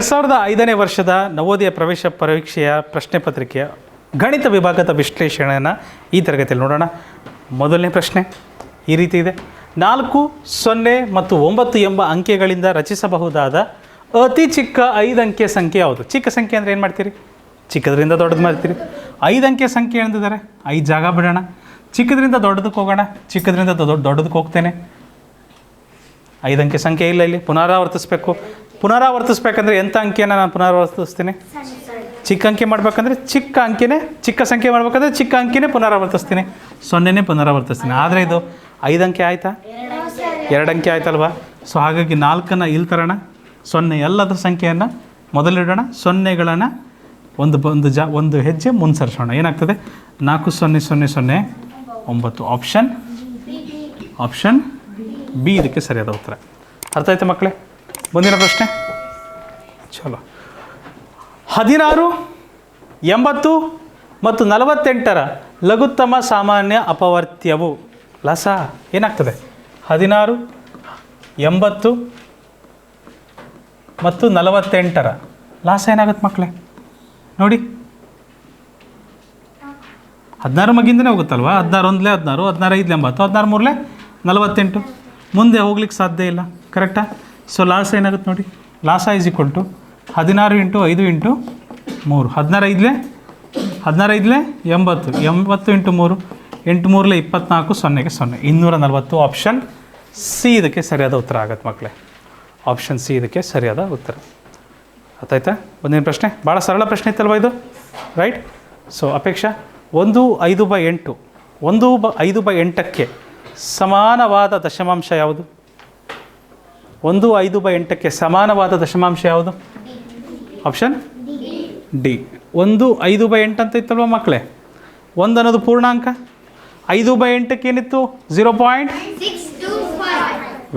ಎರಡು ಸಾವಿರದ ಐದನೇ ವರ್ಷದ ನವೋದಯ ಪ್ರವೇಶ ಪರೀಕ್ಷೆಯ ಪ್ರಶ್ನೆ ಪತ್ರಿಕೆಯ ಗಣಿತ ವಿಭಾಗದ ವಿಶ್ಲೇಷಣೆಯನ್ನು ಈ ತರಗತಿಯಲ್ಲಿ ನೋಡೋಣ. ಮೊದಲನೇ ಪ್ರಶ್ನೆ ಈ ರೀತಿ ಇದೆ. ನಾಲ್ಕು, ಸೊನ್ನೆ ಮತ್ತು ಒಂಬತ್ತು ಎಂಬ ಅಂಕೆಗಳಿಂದ ರಚಿಸಬಹುದಾದ ಅತಿ ಚಿಕ್ಕ ಐದು ಅಂಕೆ ಸಂಖ್ಯೆ ಯಾವುದು? ಚಿಕ್ಕ ಸಂಖ್ಯೆ ಅಂದರೆ ಏನು ಮಾಡ್ತೀರಿ? ಚಿಕ್ಕದ್ರಿಂದ ದೊಡ್ಡದು ಮಾಡ್ತೀರಿ. ಐದು ಅಂಕೆ ಸಂಖ್ಯೆ ಎಂದಿದ್ದಾರೆ ಐದು ಜಾಗ ಬಿಡೋಣ. ಚಿಕ್ಕದ್ರಿಂದ ದೊಡ್ಡದಕ್ಕೆ ಹೋಗೋಣ. ಚಿಕ್ಕದ್ರಿಂದ ದೊಡ್ಡ ದೊಡ್ಡದಕ್ಕೆ ಹೋಗ್ತೇನೆ. ಐದು ಅಂಕೆ ಸಂಖ್ಯೆ ಇಲ್ಲ ಇಲ್ಲಿ. ಪುನರಾವರ್ತಿಸ್ಬೇಕು. ಪುನರಾವರ್ತಿಸ್ಬೇಕಂದ್ರೆ ಎಂಥ ಅಂಕಿಯನ್ನು ನಾನು ಪುನರಾವರ್ತಿಸ್ತೀನಿ? ಚಿಕ್ಕ ಅಂಕೆ ಮಾಡಬೇಕಂದ್ರೆ ಚಿಕ್ಕ ಅಂಕಿನೇ, ಚಿಕ್ಕ ಸಂಖ್ಯೆ ಮಾಡ್ಬೇಕಂದ್ರೆ ಚಿಕ್ಕ ಅಂಕಿನೇ ಪುನರಾವರ್ತಿಸ್ತೀನಿ. ಸೊನ್ನೆನೇ ಪುನರಾವರ್ತಿಸ್ತೀನಿ. ಆದರೆ ಇದು ಐದು ಅಂಕೆ ಆಯಿತಾ? ಎರಡು ಅಂಕೆ ಆಯ್ತಲ್ವಾ? ಸೊ ಹಾಗಾಗಿ ನಾಲ್ಕನ್ನು ಇಲ್ಲಿ ತರೋಣ. ಸೊನ್ನೆ ಎಲ್ಲದರ ಸಂಖ್ಯೆಯನ್ನು ಮೊದಲಿಡೋಣ. ಸೊನ್ನೆಗಳನ್ನು ಒಂದು ಒಂದು ಜಾ ಒಂದು ಹೆಜ್ಜೆ ಮುನ್ಸರಿಸೋಣ ಏನಾಗ್ತದೆ? ನಾಲ್ಕು, ಸೊನ್ನೆ ಸೊನ್ನೆ ಸೊನ್ನೆ, ಒಂಬತ್ತು. ಆಪ್ಷನ್ ಆಪ್ಷನ್ ಬಿ ಇದಕ್ಕೆ ಸರಿಯಾದ ಉತ್ತರ. ಅರ್ಥ ಆಯ್ತಾ ಮಕ್ಕಳೇ? ಮುಂದಿನ ಪ್ರಶ್ನೆ? ಚಲೋ. ಹದಿನಾರು, ಎಂಬತ್ತು ಮತ್ತು ನಲವತ್ತೆಂಟರ ಲಘುತ್ತಮ ಸಾಮಾನ್ಯ ಅಪವರ್ತ್ಯವು ಲಸ, ಏನಾಗ್ತದೆ? ಹದಿನಾರು, ಎಂಬತ್ತು ಮತ್ತು ನಲವತ್ತೆಂಟರ ಲಾಸ ಏನಾಗುತ್ತೆ ಮಕ್ಕಳೇ? ನೋಡಿ. ಹದಿನಾರು ಮಗಿಂದನೇ ಹೋಗುತ್ತಲ್ವಾ? ಹದಿನಾರು ಒಂದಲೇ ಹದಿನಾರು ಹದಿನಾರು ಐದಲೇ ಎಂಬತ್ತು, ಹದಿನಾರು ಮೂರಲೇ ನಲವತ್ತೆಂಟು. ಮುಂದೆ ಹೋಗ್ಲಿಕ್ಕೆ ಸಾಧ್ಯ ಇಲ್ಲ ಕರೆಕ್ಟಾ ಸೊ ಲಾಸ ಏನಾಗುತ್ತೆ ನೋಡಿ? ಲಾಸ ಈಸ್ ಈಕ್ವಲ್ ಟು ಹದಿನಾರು ಇಂಟು ಐದು ಇಂಟು ಮೂರು. ಹದಿನಾರು ಐದಲೇ ಹದಿನಾರು ಐದಲೇ ಎಂಬತ್ತು. ಎಂಬತ್ತು ಇಂಟು ಮೂರು. ಎಂಟು ಮೂರಲೆ ಇಪ್ಪತ್ನಾಲ್ಕು, ಸೊನ್ನೆಗೆ ಸೊನ್ನೆ. ಇನ್ನೂರ ನಲವತ್ತು ಆಪ್ಷನ್ ಸಿ ಇದಕ್ಕೆ ಸರಿಯಾದ ಉತ್ತರ ಆಗತ್ತೆ ಮಕ್ಕಳೇ ಆಪ್ಷನ್ ಸಿ ಇದಕ್ಕೆ ಸರಿಯಾದ ಉತ್ತರ. ಅರ್ಥಾಯ್ತಾ ಒಂದೇನು ಪ್ರಶ್ನೆ? ಭಾಳ ಸರಳ ಪ್ರಶ್ನೆ ಇತ್ತಲ್ವ ಇದು? ರೈಟ್ ಸೊ ಅಪೇಕ್ಷಾ, ಒಂದು ಐದು ಬೈ ಎಂಟು. ಒಂದು ಬ ಐದು ಬೈ ಎಂಟಕ್ಕೆ ಸಮಾನವಾದ ದಶಮಾಂಶ ಯಾವುದು? ಒಂದು ಐದು ಬೈ ಎಂಟಕ್ಕೆ ಸಮಾನವಾದ ದಶಮಾಂಶ ಯಾವುದು? ಆಪ್ಷನ್ ಡಿ ಒಂದು ಐದು ಬೈ ಎಂಟು ಅಂತ ಇತ್ತಲ್ವ ಮಕ್ಕಳೇ? ಒಂದು ಅನ್ನೋದು ಪೂರ್ಣಾಂಕ? ಐದು ಬೈ ಎಂಟಕ್ಕೆ ಏನಿತ್ತು? ಝೀರೋ ಪಾಯಿಂಟ್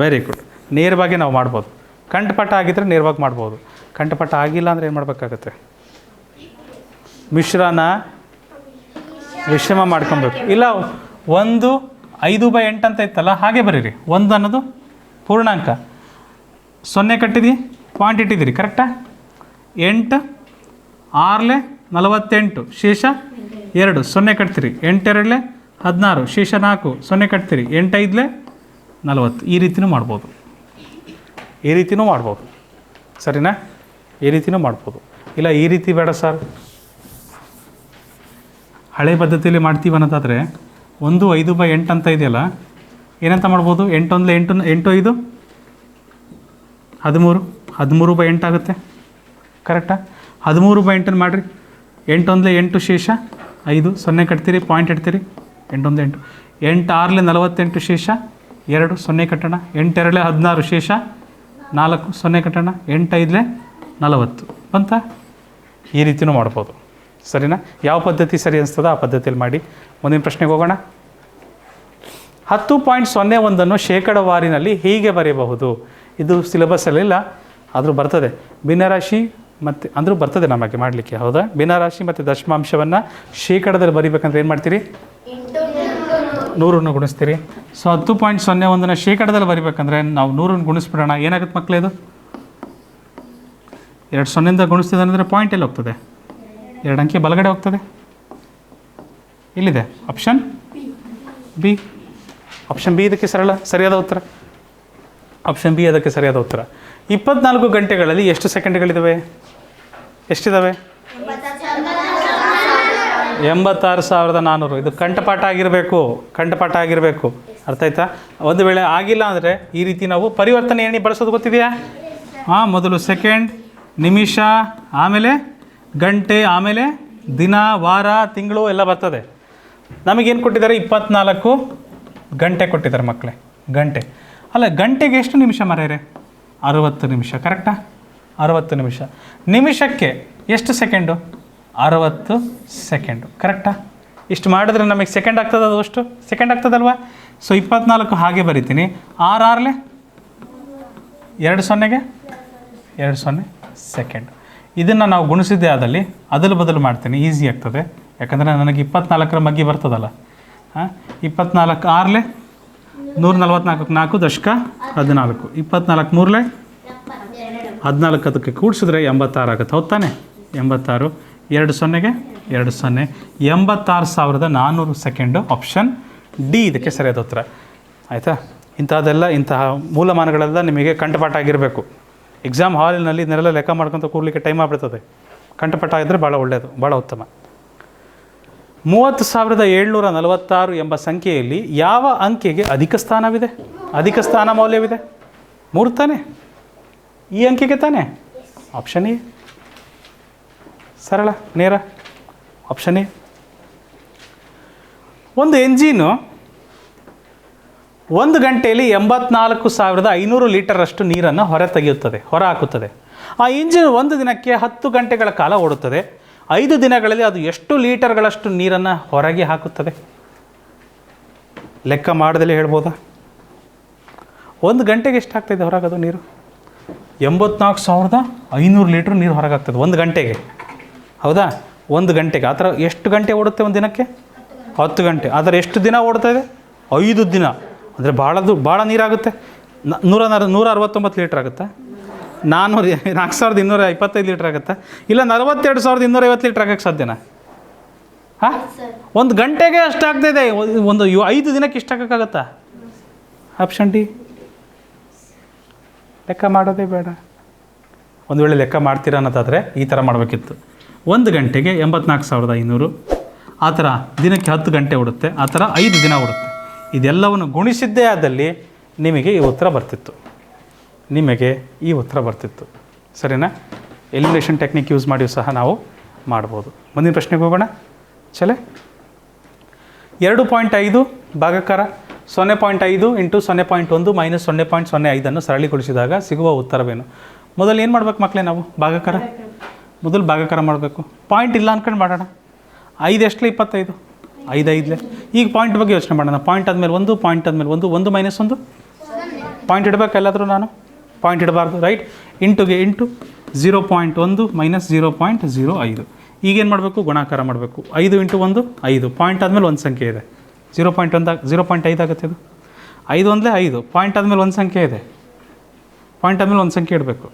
ವೆರಿ ಗುಡ್ ನೇರವಾಗಿ ನಾವು ಮಾಡ್ಬೋದು. ಕಂಠಪಟ ಆಗಿದ್ದರೆ ನೇರವಾಗಿ ಮಾಡ್ಬೋದು. ಕಂಠಪಟ ಆಗಿಲ್ಲ ಅಂದರೆ ಏನು ಮಾಡಬೇಕಾಗತ್ತೆ? ಮಿಶ್ರನ ವಿಶ್ರಮ ಮಾಡ್ಕೊಬೇಕು. ಇಲ್ಲ, ಒಂದು ಐದು ಬೈ ಎಂಟು ಅಂತ ಇತ್ತಲ್ಲ, ಹಾಗೆ ಬರೀರಿ. ಒಂದು ಅನ್ನೋದು ಪೂರ್ಣಾಂಕ. ಸೊನ್ನೆ ಕಟ್ಟಿದಿ? ಪಾಯಿಂಟ್ ಇಟ್ಟಿದ್ದೀರಿ ಕರೆಕ್ಟಾ ಎಂಟು, ಆರಲೆ, ನಲವತ್ತೆಂಟು ಶೇಷ ಎರಡು. ಸೊನ್ನೆ ಕಟ್ತೀರಿ. ಎಂಟೆರಡಲೆ ಹದಿನಾರು ಶೇಷ ನಾಲ್ಕು. ಸೊನ್ನೆ ಕಟ್ತೀರಿ. ಎಂಟೈದಲೆ ನಲವತ್ತು. ಈ ರೀತಿಯೂ ಮಾಡ್ಬೋದು. ಈ ರೀತಿಯೂ ಮಾಡ್ಬೋದು. ಸರಿನಾ? ಈ ರೀತಿಯೂ ಮಾಡ್ಬೋದು. ಇಲ್ಲ, ಈ ರೀತಿ ಬೇಡ ಸರ್. ಹಳೆ ಪದ್ಧತಿಯಲ್ಲಿ ಮಾಡ್ತೀವಿ ಅನ್ನೋದಾದರೆ ಒಂದು ಐದು ಬೈ ಎಂಟು ಅಂತ ಇದೆಯಲ್ಲ, ಏನಂತ ಮಾಡ್ಬೋದು? ಎಂಟೊಂದು ಎಂಟು ಎಂಟು ಐದು? ಹದಿಮೂರು ಹದಿಮೂರು ಬೈ ಎಂಟು ಆಗುತ್ತೆ. ಕರೆಕ್ಟಾ ಹದಿಮೂರು ಬೈ ಎಂಟನ್ನು ಮಾಡಿರಿ. ಎಂಟು ಒಂದಲೇ ಎಂಟು ಶೇಷ, ಐದು ಸೊನ್ನೆ ಕಟ್ತೀರಿ ಪಾಯಿಂಟ್ ಇಡ್ತೀರಿ. ಎಂಟೊಂದು ಎಂಟು. ಎಂಟು ಆರಲೆ ನಲವತ್ತೆಂಟು ಶೇಷ, ಎರಡು ಸೊನ್ನೆ ಕಟ್ಟೋಣ. ಎಂಟೆರಡಲೆ ಹದಿನಾರು ಶೇಷ, ನಾಲ್ಕು ಸೊನ್ನೆ ಕಟ್ಟೋಣ. ಎಂಟೈದಲೆ ನಲವತ್ತು. ಅಂತ ಈ ರೀತಿಯೂ ಮಾಡ್ಬೋದು. ಸರಿನಾ? ಯಾವ ಪದ್ಧತಿ ಸರಿ ಅನಿಸ್ತದೋ ಆ ಪದ್ಧತಿಯಲ್ಲಿ ಮಾಡಿ. ಮುಂದಿನ ಪ್ರಶ್ನೆಗೆ ಹೋಗೋಣ. ಹತ್ತು ಪಾಯಿಂಟ್ ಸೊನ್ನೆ ಒಂದನ್ನು ಶೇಕಡವಾರಿನಲ್ಲಿ ಹೀಗೆ ಬರೆಯಬಹುದು. ಇದು ಸಿಲೆಬಸ್ಸಲ್ಲಿಲ್ಲ ಆದರೂ ಬರ್ತದೆ. ಭಿನ್ನರಾಶಿ ಮತ್ತು, ಅಂದರೂ ಬರ್ತದೆ ನಮಗೆ ಮಾಡಲಿಕ್ಕೆ, ಹೌದಾ? ಭಿನ್ನರಾಶಿ ಮತ್ತು ದಶಮಾಂಶವನ್ನು ಶೇಕಡದಲ್ಲಿ ಬರಿಬೇಕಂದ್ರೆ ಏನು ಮಾಡ್ತೀರಿ? ನೂರನ್ನು ಗುಣಿಸ್ತೀರಿ. ಸೊ ಹತ್ತು ಪಾಯಿಂಟ್ ಸೊನ್ನೆ ಒಂದನ್ನು ಶೇಕಡದಲ್ಲಿ ಬರಿಬೇಕಂದ್ರೆ ನಾವು ನೂರನ್ನು ಗುಣಿಸ್ಬಿಡೋಣ. ಏನಾಗುತ್ತೆ ಮಕ್ಕಳೇ ಇದು? ಎರಡು ಸೊನ್ನೆಯಿಂದ ಗುಣಿಸ್ತಿದೆ ಅಂದರೆ ಪಾಯಿಂಟ್ ಎಲ್ಲಿ ಹೋಗ್ತದೆ? ಎರಡು ಅಂಕೆ ಬಲಗಡೆ ಹೋಗ್ತದೆ? ಇಲ್ಲಿದೆ. ಆಪ್ಷನ್ ಬಿ ಆಪ್ಷನ್ ಬಿ ಇದಕ್ಕೆ ಸರಳ, ಸರಿಯಾದ ಉತ್ತರ. ಆಪ್ಷನ್ ಬಿ ಅದಕ್ಕೆ ಸರಿಯಾದ ಉತ್ತರ. ಇಪ್ಪತ್ನಾಲ್ಕು ಗಂಟೆಗಳಲ್ಲಿ ಎಷ್ಟು ಸೆಕೆಂಡ್ಗಳಿದ್ದಾವೆ ಎಷ್ಟಿದ್ದಾವೆ ಎಂಬತ್ತಾರು ಸಾವಿರದ ನಾನ್ನೂರು ಇದು ಕಂಠಪಾಠ ಆಗಿರಬೇಕು. ಕಂಠಪಾಠ ಆಗಿರಬೇಕು. ಅರ್ಥ ಆಯ್ತಾ? ಒಂದು ವೇಳೆ ಆಗಿಲ್ಲ ಅಂದರೆ ಈ ರೀತಿ ನಾವು ಪರಿವರ್ತನೆ ಏಣಿ ಬಳಸೋದು ಗೊತ್ತಿದೆಯಾ? ಹಾಂ, ಮೊದಲು ಸೆಕೆಂಡ್, ನಿಮಿಷ, ಆಮೇಲೆ ಗಂಟೆ, ಆಮೇಲೆ ದಿನ, ವಾರ, ತಿಂಗಳು ಎಲ್ಲ ಬರ್ತದೆ. ನಮಗೇನು ಕೊಟ್ಟಿದ್ದಾರೆ? ಇಪ್ಪತ್ನಾಲ್ಕು ಗಂಟೆ ಕೊಟ್ಟಿದ್ದಾರೆ ಮಕ್ಕಳೇ. ಗಂಟೆ. ಅಲ್ಲ, ಗಂಟೆಗೆ ಎಷ್ಟು ನಿಮಿಷ ಮರೆಯರೆ? ಅರುವತ್ತು ನಿಮಿಷ ಕರೆಕ್ಟಾ ಅರವತ್ತು ನಿಮಿಷ. ನಿಮಿಷಕ್ಕೆ ಎಷ್ಟು ಸೆಕೆಂಡು? ಅರುವತ್ತು ಸೆಕೆಂಡು ಕರೆಕ್ಟಾ ಇಷ್ಟು ಮಾಡಿದ್ರೆ ನಮಗೆ ಸೆಕೆಂಡ್ ಆಗ್ತದೆ ಅದು ಅಷ್ಟು? ಸೆಕೆಂಡ್ ಆಗ್ತದಲ್ವಾ? ಸೊ ಇಪ್ಪತ್ನಾಲ್ಕು ಹಾಗೆ ಬರಿತೀನಿ. ಆರು ಆರ್ಲೆ? ಎರಡು ಸೊನ್ನೆಗೆ? ಎರಡು ಸೊನ್ನೆ ಸೆಕೆಂಡ್. ಇದನ್ನು ನಾವು ಗುಣಿಸಿದ್ದೆ ಆದಲ್ಲಿ ಅದಲು ಬದಲು ಮಾಡ್ತೀನಿ. ಈಸಿ ಆಗ್ತದೆ. ಯಾಕಂದರೆ ನನಗೆ ಇಪ್ಪತ್ನಾಲ್ಕರ ಮಗ್ಗಿ ಬರ್ತದಲ್ಲ. ಹಾಂ ಇಪ್ಪತ್ನಾಲ್ಕು ಆರ್ಲೆ? ನೂರ ನಲ್ವತ್ನಾಲ್ಕು ನಾಲ್ಕು ದಶಕ ಹದಿನಾಲ್ಕು. ಇಪ್ಪತ್ನಾಲ್ಕು ಮೂರಲೆ ಹದಿನಾಲ್ಕು ಅದಕ್ಕೆ ಕೂಡಿಸಿದ್ರೆ ಎಂಬತ್ತಾರು ಆಗುತ್ತೆ, ಹೌದು ತಾನೆ? ಎಂಬತ್ತಾರು, ಎರಡು ಸೊನ್ನೆಗೆ ಎರಡು ಸೊನ್ನೆ. ಎಂಬತ್ತಾರು ಸಾವಿರದ ನಾನ್ನೂರು ಸೆಕೆಂಡು ಆಪ್ಷನ್ ಡಿ ಇದಕ್ಕೆ ಸರಿಯಾದ ಉತ್ತರ. ಆಯಿತಾ? ಇಂಥದ್ದೆಲ್ಲ, ಇಂತಹ ಮೂಲಮಾನಗಳೆಲ್ಲ ನಿಮಗೆ ಕಂಠಪಾಠ ಆಗಿರಬೇಕು ಎಕ್ಸಾಮ್ ಹಾಲಿನಲ್ಲಿ ಇದನ್ನೆಲ್ಲ ಲೆಕ್ಕ ಮಾಡ್ಕೊತ ಕೂರ್ಲಿಕ್ಕೆ ಟೈಮ್ ಆಗ್ಬಿಡ್ತದೆ. ಕಂಠಪಾಠ ಆಗಿದ್ರೆ ಭಾಳ ಒಳ್ಳೆಯದು ಭಾಳ ಉತ್ತಮ. ಮೂವತ್ತು ಸಾವಿರದ ಏಳ್ನೂರ ನಲವತ್ತಾರು ಎಂಬ ಸಂಖ್ಯೆಯಲ್ಲಿ ಯಾವ ಅಂಕೆಗೆ ಅಧಿಕ ಸ್ಥಾನವಿದೆ? ಅಧಿಕ ಸ್ಥಾನ ಮೌಲ್ಯವಿದೆ? ಮೂರು ತಾನೆ? ಈ ಅಂಕೆಗೆ ತಾನೆ? Option A. ಸರಳ, ನೇರ. Option A. ಒಂದು ಎಂಜಿನು ಒಂದು ಗಂಟೆಯಲ್ಲಿ ಎಂಬತ್ನಾಲ್ಕು ಸಾವಿರದ ಐನೂರು ಲೀಟರಷ್ಟು ನೀರನ್ನು ಹೊರ ತೆಗೆಯುತ್ತದೆ ಹೊರ ಹಾಕುತ್ತದೆ ಆ ಇಂಜಿನ್ ಒಂದು ದಿನಕ್ಕೆ ಹತ್ತು ಗಂಟೆಗಳ ಕಾಲ ಓಡುತ್ತದೆ. ಐದು ದಿನಗಳಲ್ಲಿ ಅದು ಎಷ್ಟು ಲೀಟರ್ಗಳಷ್ಟು ನೀರನ್ನು ಹೊರಗೆ ಹಾಕುತ್ತದೆ ಲೆಕ್ಕ ಮಾಡದಲ್ಲೇ ಹೇಳ್ಬೋದಾ? ಒಂದು ಗಂಟೆಗೆ ಎಷ್ಟಾಗ್ತದೆ ಹೊರಗದು ನೀರು? ಎಂಬತ್ನಾಲ್ಕು ಸಾವಿರದ ಐನೂರು ಲೀಟ್ರ್ ನೀರು ಹೊರಗಾಗ್ತದೆ ಒಂದು ಗಂಟೆಗೆ. ಹೌದಾ? ಒಂದು ಗಂಟೆಗೆ. ಆ ಥರ ಎಷ್ಟು ಗಂಟೆ ಓಡುತ್ತೆ ಒಂದು ದಿನಕ್ಕೆ? ಹತ್ತು ಗಂಟೆ. ಆದರೆ ಎಷ್ಟು ದಿನ ಓಡ್ತಾ ಇದೆ? ಐದು ದಿನ. ಅಂದರೆ ಭಾಳದು, ಭಾಳ ನೀರಾಗುತ್ತೆ. ನರ, ನೂರ ಅರವತ್ತೊಂಬತ್ತು ಲೀಟ್ರ್ ಆಗುತ್ತಾ? ನಾನ್ನೂರು ನಾಲ್ಕು ಸಾವಿರದ ಇನ್ನೂರ ಇಪ್ಪತ್ತೈದು ಲೀಟ್ರ್ ಆಗುತ್ತಾ. ಇಲ್ಲ ನಲವತ್ತೆರಡು ಸಾವಿರದ ಇನ್ನೂರೈವತ್ತು ಲೀಟ್ರ್ ಆಗಕ್ಕೆ ಸಾಧ್ಯನಾ? ಹಾಂ? ಒಂದು ಗಂಟೆಗೆ ಅಷ್ಟಾಗ್ತಿದೆ ಒಂದು ಯು- ಐದು ದಿನಕ್ಕೆ ಇಷ್ಟಾಗಕ್ಕಾಗತ್ತಾ ಆಪ್ಷನ್ ಡಿ ಲೆಕ್ಕ ಮಾಡೋದೇ ಬೇಡ. ಒಂದು ವೇಳೆ ಲೆಕ್ಕ ಮಾಡ್ತೀರಾ ಅನ್ನೋದಾದರೆ ಈ ಥರ ಮಾಡಬೇಕಿತ್ತು. ಒಂದು ಗಂಟೆಗೆ ಎಂಬತ್ನಾಲ್ಕು ಸಾವಿರದ ಐನೂರು. ಆ ಥರ ದಿನಕ್ಕೆ ಹತ್ತು ಗಂಟೆ ಓಡುತ್ತೆ. ಆ ಥರ ಐದು ದಿನ ಓಡುತ್ತೆ. ಇದೆಲ್ಲವನ್ನು ಗುಣಿಸಿದ್ದೇ ಆದಲ್ಲಿ ನಿಮಗೆ ಈ ಉತ್ತರ ಬರ್ತಿತ್ತು. ನಿಮಗೆ ಈ ಉತ್ತರ ಬರ್ತಿತ್ತು. ಸರಿನಾ? ಎಲಿಮಿನೇಷನ್ ಟೆಕ್ನಿಕ್ ಯೂಸ್ ಮಾಡಿಯೂ ಸಹ ನಾವು ಮಾಡ್ಬೋದು. ಮುಂದಿನ ಪ್ರಶ್ನೆಗೆ ಹೋಗೋಣ. ಚಲೇ? ಎರಡು ಪಾಯಿಂಟ್ ಐದು ಭಾಗಕಾರ, ಸೊನ್ನೆ ಪಾಯಿಂಟ್ ಐದು ಇಂಟು ಸೊನ್ನೆ ಪಾಯಿಂಟ್ ಒಂದು ಮೈನಸ್ ಸೊನ್ನೆ ಪಾಯಿಂಟ್ ಸೊನ್ನೆ ಐದನ್ನು ಸರಳೀಗೊಳಿಸಿದಾಗ ಸಿಗುವ ಉತ್ತರವೇನು? ಮೊದಲು ಏನು ಮಾಡ್ಬೇಕು ಮಕ್ಕಳೇ ನಾವು? ಭಾಗಕಾರ? ಮೊದಲು ಭಾಗಕಾರ ಮಾಡಬೇಕು. ಪಾಯಿಂಟ್ ಇಲ್ಲ ಅನ್ಕೊಂಡು ಮಾಡೋಣ. ಐದು ಎಷ್ಟಲೇ ಇಪ್ಪತ್ತೈದು? ಐದು ಐದಲೇ. ಈಗ ಪಾಯಿಂಟ್ ಬಗ್ಗೆ ಯೋಚನೆ ಮಾಡೋಣ. ಪಾಯಿಂಟ್ ಆದಮೇಲೆ ಒಂದು ಪಾಯಿಂಟ್ ಆದಮೇಲೆ ಒಂದು ಒಂದು ಮೈನಸ್ ಒಂದು? ಪಾಯಿಂಟ್ ಇಡಬೇಕು ಎಲ್ಲಾದರೂ ನಾನು? ಪಾಯಿಂಟ್ ಇಡಬಾರ್ದು ರೈಟ್ ಇಂಟುಗೆ ಇಂಟು ಝೀರೋ ಪಾಯಿಂಟ್ ಒಂದು ಮೈನಸ್ ಝೀರೋ ಪಾಯಿಂಟ್ ಝೀರೋ ಐದು. ಈಗೇನು ಮಾಡಬೇಕು? ಗುಣಾಕಾರ ಮಾಡಬೇಕು. ಐದು ಇಂಟು ಒಂದು ಐದು. ಪಾಯಿಂಟ್ ಆದಮೇಲೆ ಒಂದು ಸಂಖ್ಯೆ ಇದೆ. ಝೀರೋ ಪಾಯಿಂಟ್ ಒಂದು ಝೀರೋ ಪಾಯಿಂಟ್ ಐದು ಆಗುತ್ತೆ ಅದು ಐದು ಒಂದಲೇ ಐದು. ಪಾಯಿಂಟ್ ಆದಮೇಲೆ ಒಂದು ಸಂಖ್ಯೆ ಇದೆ. ಪಾಯಿಂಟ್ ಆದಮೇಲೆ ಒಂದು ಸಂಖ್ಯೆ ಇಡಬೇಕು.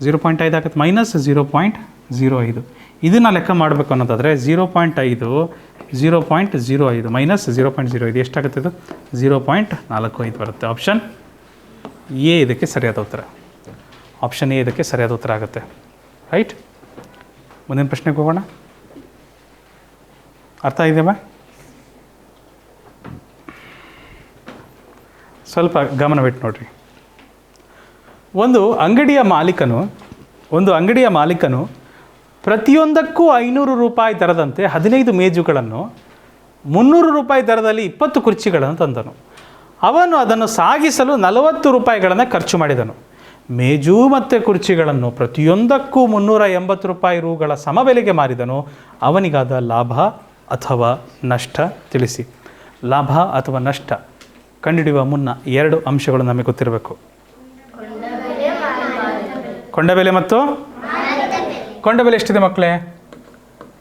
ಝೀರೋ ಪಾಯಿಂಟ್ ಐದು ಆಗುತ್ತೆ. ಮೈನಸ್ ಝೀರೋ ಪಾಯಿಂಟ್ ಝೀರೋ ಐದು. ಇದನ್ನು ಲೆಕ್ಕ ಮಾಡಬೇಕು ಅನ್ನೋದಾದರೆ ಝೀರೋ ಪಾಯಿಂಟ್ ಐದು ಝೀರೋ ಪಾಯಿಂಟ್ ಝೀರೋ ಐದು. ಮೈನಸ್ ಝೀರೋ ಪಾಯಿಂಟ್ ಝೀರೋ ಐದು. ಎಷ್ಟಾಗುತ್ತೆ ಇದು? ಝೀರೋ ಪಾಯಿಂಟ್ ನಾಲ್ಕು ಐದು ಬರುತ್ತೆ. ಆಪ್ಷನ್ ಎ ಇದಕ್ಕೆ ಸರಿಯಾದ ಉತ್ತರ. ಆಪ್ಷನ್ ಎ ಇದಕ್ಕೆ ಸರಿಯಾದ ಉತ್ತರ ಆಗುತ್ತೆ. ರೈಟ್? ಮುಂದಿನ ಪ್ರಶ್ನೆಗೆ ಹೋಗೋಣ. ಅರ್ಥ ಇದೆಯಾ ಸ್ವಲ್ಪ ಗಮನವಿಟ್ಟು ನೋಡ್ರಿ. ಒಂದು ಅಂಗಡಿಯ ಮಾಲೀಕನು, ಒಂದು ಅಂಗಡಿಯ ಮಾಲೀಕನು ಪ್ರತಿಯೊಂದಕ್ಕೂ ಐನೂರು ರೂಪಾಯಿ ದರದಂತೆ ಹದಿನೈದು ಮೇಜುಗಳನ್ನು ಮುನ್ನೂರು ರೂಪಾಯಿ ದರದಲ್ಲಿ ಇಪ್ಪತ್ತು ಕುರ್ಚಿಗಳನ್ನು ತಂದನು. ಅವನು ಅದನ್ನು ಸಾಗಿಸಲು ನಲವತ್ತು ರೂಪಾಯಿಗಳನ್ನು ಖರ್ಚು ಮಾಡಿದನು. ಮೇಜು ಮತ್ತು ಕುರ್ಚಿಗಳನ್ನು ಪ್ರತಿಯೊಂದಕ್ಕೂ ಮುನ್ನೂರ ಎಂಬತ್ತು ರೂಪಾಯಿ ರೂಗಳ ಸಮಬೆಲೆಗೆ ಮಾರಿದನು. ಅವನಿಗಾದ ಲಾಭ ಅಥವಾ ನಷ್ಟ ತಿಳಿಸಿ. ಲಾಭ ಅಥವಾ ನಷ್ಟ? ಕಂಡುಹಿಡಿಯುವ ಮುನ್ನ ಎರಡು ಅಂಶಗಳು ನಮಗೆ ಗೊತ್ತಿರಬೇಕು. ಕೊಂಡ ಬೆಲೆ ಮತ್ತು ಕೊಂಡ ಬೆಲೆ ಎಷ್ಟಿದೆ ಮಕ್ಕಳೇ?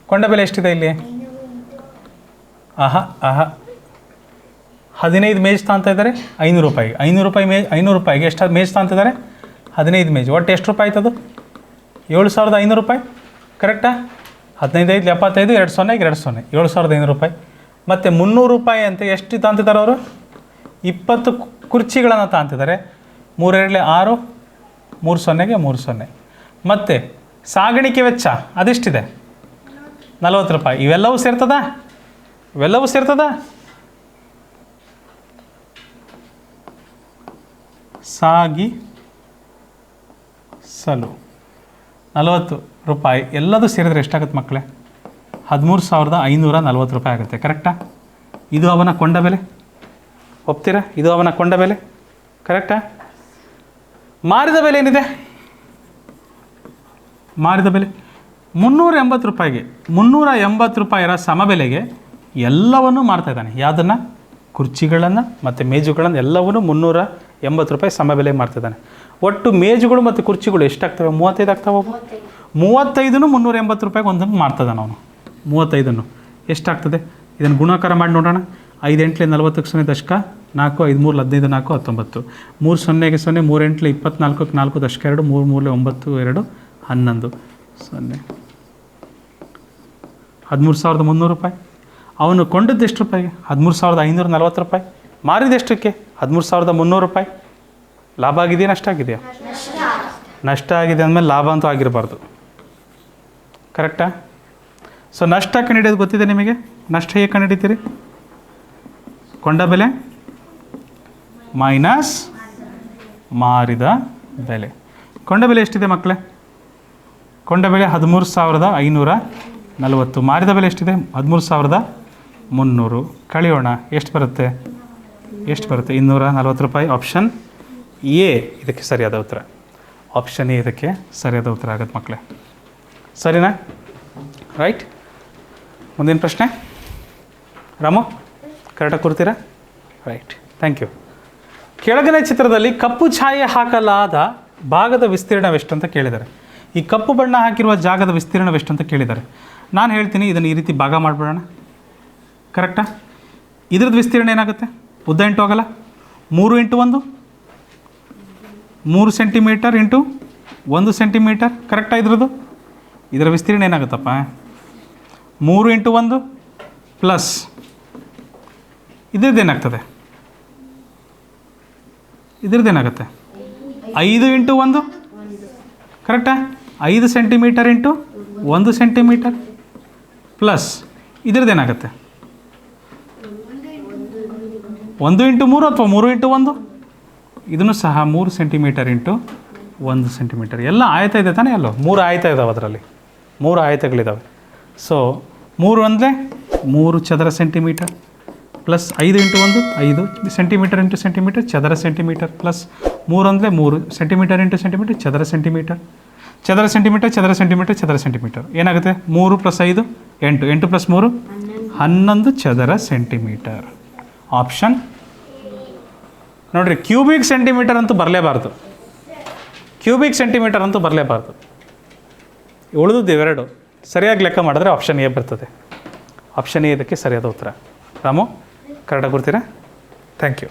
ಕೊಂಡ ಬೆಲೆ ಎಷ್ಟಿದೆ ಇಲ್ಲಿ? ಆಹಾ ಆಹಾ. ಹದಿನೈದು ಮೇಜ್ ಇದ್ದಾರೆ, ಐನೂರು ರೂಪಾಯಿಗೆ ಐನೂರು ರೂಪಾಯಿ ಮೇಜ್ ಐನೂರು ರೂಪಾಯಿಗೆ ಎಷ್ಟು ಮೇಜ್ ಇದ್ದಾರೆ? ಹದಿನೈದು ಮೇಜ್. ಒಟ್ಟು ಎಷ್ಟು ರೂಪಾಯಿ ಆಯ್ತದು? ಏಳು ಸಾವಿರದ ಐನೂರು ರೂಪಾಯಿ. ಕರೆಕ್ಟಾ? ಹದಿನೈದು ಐದು ಎಪ್ಪತ್ತೈದು, ಎರಡು ಸೊನ್ನೆಗೆ ಎರಡು ಸೊನ್ನೆ. ಏಳು ಸಾವಿರದ ಐನೂರು ರೂಪಾಯಿ. ಮತ್ತು ಮುನ್ನೂರು ರೂಪಾಯಿ ಅಂತ ಎಷ್ಟು ತಾಂತಿದ್ದಾರೆ ಅವರು? ಇಪ್ಪತ್ತು ಕುರ್ಚಿಗಳನ್ನು ತಾಂತಿದ್ದಾರೆ ಮೂರೆರಡಲೆ ಆರು, ಮೂರು ಸೊನ್ನೆಗೆ ಮೂರು ಸೊನ್ನೆ. ಮತ್ತು ಸಾಗಾಣಿಕೆ ವೆಚ್ಚ ಅದೆಷ್ಟಿದೆ? ನಲವತ್ತು ರೂಪಾಯಿ. ಇವೆಲ್ಲವೂ ಸೇರ್ತದಾ? ಇವೆಲ್ಲವೂ ಸೇರ್ತದಾ? ಸಾಗಿ ಸಲು. ನಲವತ್ತು ರೂಪಾಯಿ. ಎಲ್ಲದೂ ಸೇರಿದ್ರೆ ಎಷ್ಟಾಗುತ್ತೆ ಮಕ್ಕಳೇ? ಹದಿಮೂರು ಸಾವಿರದ ಐನೂರ ನಲ್ವತ್ತು ರೂಪಾಯಿ ಆಗುತ್ತೆ. ಕರೆಕ್ಟಾ ಇದು ಅವನ ಕೊಂಡ ಬೆಲೆ? ಒಪ್ತೀರಾ? ಇದು ಅವನ ಕೊಂಡ ಬೆಲೆ? ಕರೆಕ್ಟಾ ಮಾರಿದ ಬೆಲೆ ಏನಿದೆ? ಮಾರಿದ ಬೆಲೆ? ಮುನ್ನೂರ ಎಂಬತ್ತು ರೂಪಾಯಿಗೆ, ಮುನ್ನೂರ ಎಂಬತ್ತು ರೂಪಾಯಿರ ಸಮಬೆಲೆಗೆ ಎಲ್ಲವನ್ನೂ ಮಾರ್ತಾ ಇದ್ದಾನೆ. ಯಾವುದನ್ನು? ಕುರ್ಚಿಗಳನ್ನು ಮತ್ತು ಮೇಜುಗಳನ್ನು ಎಲ್ಲವನ್ನೂ ಮುನ್ನೂರ ಎಂಬತ್ತು ರೂಪಾಯಿ ಸಮಬೆಲೆ ಮಾಡ್ತಿದ್ದಾನೆ. ಒಟ್ಟು ಮೇಜುಗಳು ಮತ್ತು ಕುರ್ಚಿಗಳು ಎಷ್ಟಾಗ್ತವೆ? ಮೂವತ್ತೈದು ಆಗ್ತಾವೆ ಮೂವತ್ತೈದನ್ನು ಮುನ್ನೂರ ಎಂಬತ್ತು ರೂಪಾಯಿಗೆ ಒಂದನ್ನು ಮಾಡ್ತಿದ್ದಾನೆ ಅವನು. ಮೂವತ್ತೈದನ್ನು. ಎಷ್ಟಾಗ್ತದೆ? ಇದನ್ನು ಗುಣಾಕಾರ ಮಾಡಿ ನೋಡೋಣ. ಐದು ಎಂಟ್ಲೆ ನಲವತ್ತಕ್ಕೆ ಸೊನ್ನೆ ದಶಕ, ನಾಲ್ಕು, ಐದು, ಮೂರು, ಹದಿನೈದು, ನಾಲ್ಕು, ಹತ್ತೊಂಬತ್ತು. ಮೂರು ಸೊನ್ನೆಗೆ ಸೊನ್ನೆ ಮೂರು ಎಂಟ್ಲೆ ಇಪ್ಪತ್ನಾಲ್ಕಕ್ಕೆ ನಾಲ್ಕು ದಶಕ ಎರಡು, ಮೂರು, ಮೂರಲೆ ಒಂಬತ್ತು, ಎರಡು, ಹನ್ನೊಂದು. ಸೊನ್ನೆ. ಹದಿಮೂರು ಸಾವಿರದ ಮುನ್ನೂರು ರೂಪಾಯಿ. ಅವನು ಕೊಂಡದ್ದು ಎಷ್ಟು ರೂಪಾಯಿಗೆ? ಹದಿಮೂರು ಸಾವಿರದ ಐನೂರ ನಲ್ವತ್ತು ರೂಪಾಯಿ. ಮಾರಿದ ಎಷ್ಟಕ್ಕೆ? ಹದಿಮೂರು ಸಾವಿರದ ಮುನ್ನೂರು ರೂಪಾಯಿ. ಲಾಭ ಆಗಿದೆಯಾ, ನಷ್ಟ ಆಗಿದೆಯಾ? ನಷ್ಟ ಆಗಿದೆ ಅಂದಮೇಲೆ ಲಾಭ ಅಂತೂ ಆಗಿರಬಾರ್ದು. ಕರೆಕ್ಟಾ ಸೊ ನಷ್ಟ ಕಂಡುಹಿಡಿಯೋದು ಗೊತ್ತಿದೆ ನಿಮಗೆ? ನಷ್ಟ ಹೇಗೆ ಕಂಡುಹಿಡಿತೀರಿ? ಕೊಂಡ ಬೆಲೆ ಮೈನಸ್ ಮಾರಿದ ಬೆಲೆ. ಕೊಂಡ ಬೆಲೆ ಎಷ್ಟಿದೆ ಮಕ್ಕಳೇ? ಕೊಂಡ ಬೆಲೆ ಹದಿಮೂರು ಸಾವಿರದ ಐನೂರ ನಲವತ್ತು, ಮಾರಿದ ಬೆಲೆ ಎಷ್ಟಿದೆ? ಹದಿಮೂರು ಸಾವಿರದ ಮುನ್ನೂರು. ಕಳೆಯೋಣ, ಎಷ್ಟು ಬರುತ್ತೆ? ಎಷ್ಟು ಬರುತ್ತೆ? ಇನ್ನೂರ ನಲ್ವತ್ತು ರೂಪಾಯಿ ಆಪ್ಷನ್ ಎ, ಇದಕ್ಕೆ ಸರಿಯಾದ ಉತ್ತರ. ಆಪ್ಷನ್ ಎ ಇದಕ್ಕೆ ಸರಿಯಾದ ಉತ್ತರ ಆಗುತ್ತೆ ಮಕ್ಕಳೇ ಸರಿನಾ? ರೈಟ್ ಮುಂದಿನ ಪ್ರಶ್ನೆ? ರಾಮು ಕರೆಕ್ಟಾಗಿ ಕೊಡ್ತೀರಾ? ರೈಟ್ ಥ್ಯಾಂಕ್ ಯು ಕೆಳಗಿನ ಚಿತ್ರದಲ್ಲಿ ಕಪ್ಪು ಛಾಯೆ ಹಾಕಲಾದ ಭಾಗದ ವಿಸ್ತೀರ್ಣವೆಷ್ಟು ಅಂತ ಕೇಳಿದ್ದಾರೆ. ಈ ಕಪ್ಪು ಬಣ್ಣ ಹಾಕಿರುವ ಜಾಗದ ವಿಸ್ತೀರ್ಣವೆಷ್ಟು ಅಂತ ಕೇಳಿದ್ದಾರೆ. ನಾನು ಹೇಳ್ತೀನಿ, ಇದನ್ನು ಈ ರೀತಿ ಭಾಗ ಮಾಡಿಬಿಡೋಣ. ಕರೆಕ್ಟಾ ಇದ್ರದ್ದು ವಿಸ್ತೀರ್ಣ ಏನಾಗುತ್ತೆ? ಉದ್ದ ಇಂಟು ಹೋಗಲ್ಲ ಮೂರು ಇಂಟು ಒಂದು? ಮೂರು ಸೆಂಟಿಮೀಟರ್ ಇಂಟು ಒಂದು ಸೆಂಟಿಮೀಟರ್ ಕರೆಕ್ಟಾಗಿ ಇದ್ರದ್ದು? ಇದರ ವಿಸ್ತೀರ್ಣ ಏನಾಗುತ್ತಪ್ಪ? ಮೂರು ಇಂಟು ಒಂದು ಪ್ಲಸ್. ಇದ್ರದ್ದೇನಾಗ್ತದೆ ಇದ್ರದ್ದೇನಾಗುತ್ತೆ ಐದು ಇಂಟು ಒಂದು? ಕರೆಕ್ಟಾ ಐದು ಸೆಂಟಿಮೀಟರ್ ಇಂಟು ಒಂದು ಸೆಂಟಿಮೀಟರ್ ಪ್ಲಸ್. ಇದ್ರದ್ದು ಏನಾಗುತ್ತೆ? ಒಂದು ಇಂಟು ಮೂರು ಅಥವಾ ಮೂರು ಇಂಟು ಒಂದು? ಇದನ್ನು ಸಹ ಮೂರು ಸೆಂಟಿಮೀಟರ್ ಇಂಟು ಒಂದು ಸೆಂಟಿಮೀಟರ್. ಎಲ್ಲ ಆಯತ ಇದೆ ತಾನೇ ಅಲ್ಲೋ ಮೂರು ಆಯತ ಇದಾವೆ ಅದರಲ್ಲಿ. ಮೂರು ಆಯತಗಳಿದ್ದಾವೆ ಸೊ ಮೂರು ಅಂದರೆ ಮೂರು ಚದರ ಸೆಂಟಿಮೀಟರ್ ಪ್ಲಸ್ ಐದು ಇಂಟು ಒಂದು, ಐದು ಸೆಂಟಿಮೀಟರ್ ಇಂಟು ಸೆಂಟಿಮೀಟರ್, ಚದರ ಸೆಂಟಿಮೀಟರ್ ಪ್ಲಸ್ ಮೂರು ಅಂದರೆ ಮೂರು ಸೆಂಟಿಮೀಟರ್ ಇಂಟು ಸೆಂಟಿಮೀಟರ್, ಚದರ ಸೆಂಟಿಮೀಟರ್. ಚದರ ಸೆಂಟಿಮೀಟರ್ ಚದರ ಸೆಂಟಿಮೀಟರ್ ಚದರ ಸೆಂಟಿಮೀಟರ್. ಏನಾಗುತ್ತೆ? ಮೂರು ಪ್ಲಸ್ ಐದು, ಎಂಟು. ಎಂಟು ಪ್ಲಸ್ ಮೂರು? ಹನ್ನೊಂದು ಚದರ ಸೆಂಟಿಮೀಟರ್. ಆಪ್ಷನ್ ನೋಡಿರಿ ಕ್ಯೂಬಿಕ್ ಸೆಂಟಿಮೀಟರ್ ಅಂತೂ ಬರಲೇಬಾರ್ದು. ಕ್ಯೂಬಿಕ್ ಸೆಂಟಿಮೀಟರ್ ಅಂತೂ ಬರಲೇಬಾರ್ದು. ಉಳಿದದ್ದು ಇವೆರಡು. ಸರಿಯಾಗಿ ಲೆಕ್ಕ ಮಾಡಿದ್ರೆ ಆಪ್ಷನ್ ಎ ಬರ್ತದೆ. ಆಪ್ಷನ್ ಎ ಇದಕ್ಕೆ ಸರಿಯಾದ ಉತ್ತರ. ರಾಮು ಕರೆಕ್ಟಾಗಿ ಕೊಡ್ತೀರಾ ಥ್ಯಾಂಕ್ ಯು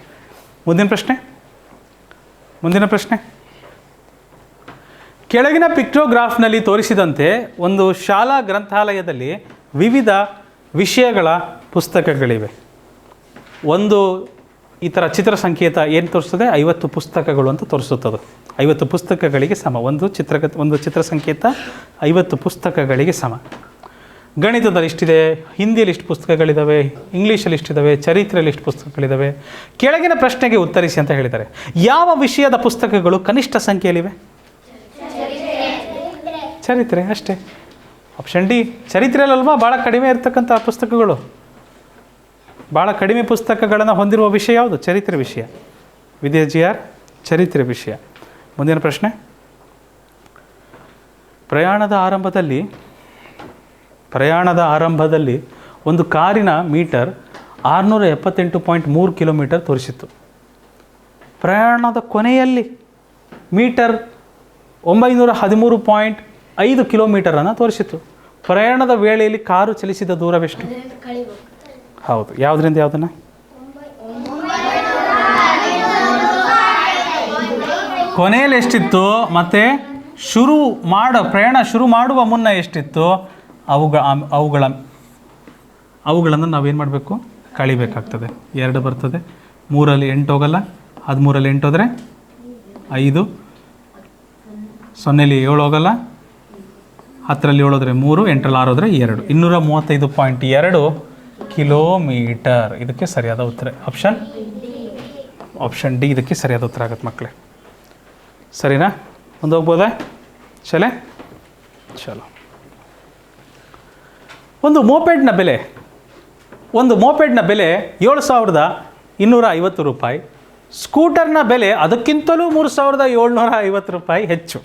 ಮುಂದಿನ ಪ್ರಶ್ನೆ? ಮುಂದಿನ ಪ್ರಶ್ನೆ? ಕೆಳಗಿನ ಪಿಕ್ಟೋಗ್ರಾಫ್ನಲ್ಲಿ ತೋರಿಸಿದಂತೆ ಒಂದು ಶಾಲಾ ಗ್ರಂಥಾಲಯದಲ್ಲಿ ವಿವಿಧ ವಿಷಯಗಳ ಪುಸ್ತಕಗಳಿವೆ. ಒಂದು ಈ ಥರ ಚಿತ್ರ ಸಂಕೇತ ಏನು ತೋರಿಸ್ತದೆ? ಐವತ್ತು ಪುಸ್ತಕಗಳು ಅಂತ ತೋರಿಸುತ್ತದೆ ಐವತ್ತು ಪುಸ್ತಕಗಳಿಗೆ ಸಮ. ಒಂದು ಚಿತ್ರ ಒಂದು ಚಿತ್ರ ಸಂಕೇತ ಐವತ್ತು ಪುಸ್ತಕಗಳಿಗೆ ಸಮ. ಗಣಿತದಲ್ಲಿ ಇಷ್ಟಿದೆ, ಹಿಂದಿಯಲ್ಲಿ ಇಷ್ಟು ಪುಸ್ತಕಗಳಿದ್ದಾವೆ ಇಂಗ್ಲೀಷಲ್ಲಿ ಇಷ್ಟಿದ್ದಾವೆ ಚರಿತ್ರೆಯಲ್ಲಿ ಇಷ್ಟು ಪುಸ್ತಕಗಳಿದ್ದಾವೆ ಕೆಳಗಿನ ಪ್ರಶ್ನೆಗೆ ಉತ್ತರಿಸಿ ಅಂತ ಹೇಳಿದ್ದಾರೆ. ಯಾವ ವಿಷಯದ ಪುಸ್ತಕಗಳು ಕನಿಷ್ಠ ಸಂಖ್ಯೆಯಲ್ಲಿವೆ? ಚರಿತ್ರೆ. ಅಷ್ಟೇ. ಆಪ್ಷನ್ ಡಿ ಚರಿತ್ರೆಯಲ್ಲಲ್ವಾ? ಭಾಳ ಕಡಿಮೆ ಇರ್ತಕ್ಕಂಥ ಪುಸ್ತಕಗಳು. ಭಾಳ ಕಡಿಮೆ ಪುಸ್ತಕಗಳನ್ನು ಹೊಂದಿರುವ ವಿಷಯ ಯಾವುದು? ಚರಿತ್ರೆ ವಿಷಯ. ವಿದ್ಯಾ ಜಿ ಆರ್ ಚರಿತ್ರೆ ವಿಷಯ. ಮುಂದಿನ ಪ್ರಶ್ನೆ. ಪ್ರಯಾಣದ ಆರಂಭದಲ್ಲಿ ಪ್ರಯಾಣದ ಆರಂಭದಲ್ಲಿ ಒಂದು ಕಾರಿನ ಮೀಟರ್ ಆರುನೂರ ಎಪ್ಪತ್ತೆಂಟು ಪಾಯಿಂಟ್ ಮೂರು ಕಿಲೋಮೀಟರ್ ತೋರಿಸಿತ್ತು. ಪ್ರಯಾಣದ ಕೊನೆಯಲ್ಲಿ ಮೀಟರ್ ಒಂಬೈನೂರ ಹದಿಮೂರು ಪಾಯಿಂಟ್ ಐದು ಕಿಲೋಮೀಟರನ್ನು ತೋರಿಸಿತ್ತು. ಪ್ರಯಾಣದ ವೇಳೆಯಲ್ಲಿ ಕಾರು ಚಲಿಸಿದ ದೂರವೆಷ್ಟು? ಹೌದು. ಯಾವುದರಿಂದ ಯಾವುದನ್ನ? ಕೊನೆಯಲ್ಲಿ ಎಷ್ಟಿತ್ತು? ಮತ್ತು ಶುರು ಮಾಡೋ, ಪ್ರಯಾಣ ಶುರು ಮಾಡುವ ಮುನ್ನ ಎಷ್ಟಿತ್ತು? ಅವುಗಳ ಅವುಗಳ, ಅವುಗಳನ್ನು ನಾವೇನು ಮಾಡಬೇಕು? ಕಳಿಬೇಕಾಗ್ತದೆ. ಎರಡು ಬರ್ತದೆ. ಮೂರಲ್ಲಿ ಎಂಟು ಹೋಗಲ್ಲ. ಹದಿಮೂರಲ್ಲಿ ಎಂಟು ಹೋದರೆ ಐದು. ಸೊನ್ನೆಲಿ ಏಳು ಹೋಗಲ್ಲ. ಹತ್ತರಲ್ಲಿ ಏಳು ಹೋದರೆ ಮೂರು. ಎಂಟರಲ್ಲಿ ಆರು ಹೋದರೆ ಎರಡು. ಇನ್ನೂರ ಮೂವತ್ತೈದು ಪಾಯಿಂಟ್ ಎರಡು ಕಿಲೋಮೀಟರ್. ಇದಕ್ಕೆ ಸರಿಯಾದ ಉತ್ತರ. ಆಪ್ಷನ್ ಆಪ್ಷನ್ ಡಿ ಇದಕ್ಕೆ ಸರಿಯಾದ ಉತ್ತರ ಆಗುತ್ತೆ ಮಕ್ಕಳೇ. ಸರಿನಾ? ಮುಂದೆ ಹೋಗ್ಬೋದಾ? ಚಲೇ ಚಲೋ ಒಂದು ಮೋಪೆಡ್ನ ಬೆಲೆ. ಒಂದು ಮೋಪೆಡ್ನ ಬೆಲೆ ಏಳು ಸಾವಿರದ ಇನ್ನೂರ ಐವತ್ತು ರೂಪಾಯಿ. ಸ್ಕೂಟರ್ನ ಬೆಲೆ ಅದಕ್ಕಿಂತಲೂ ಮೂರು ಸಾವಿರದ ಏಳ್ನೂರ ಐವತ್ತು ರೂಪಾಯಿ ಹೆಚ್ಚು.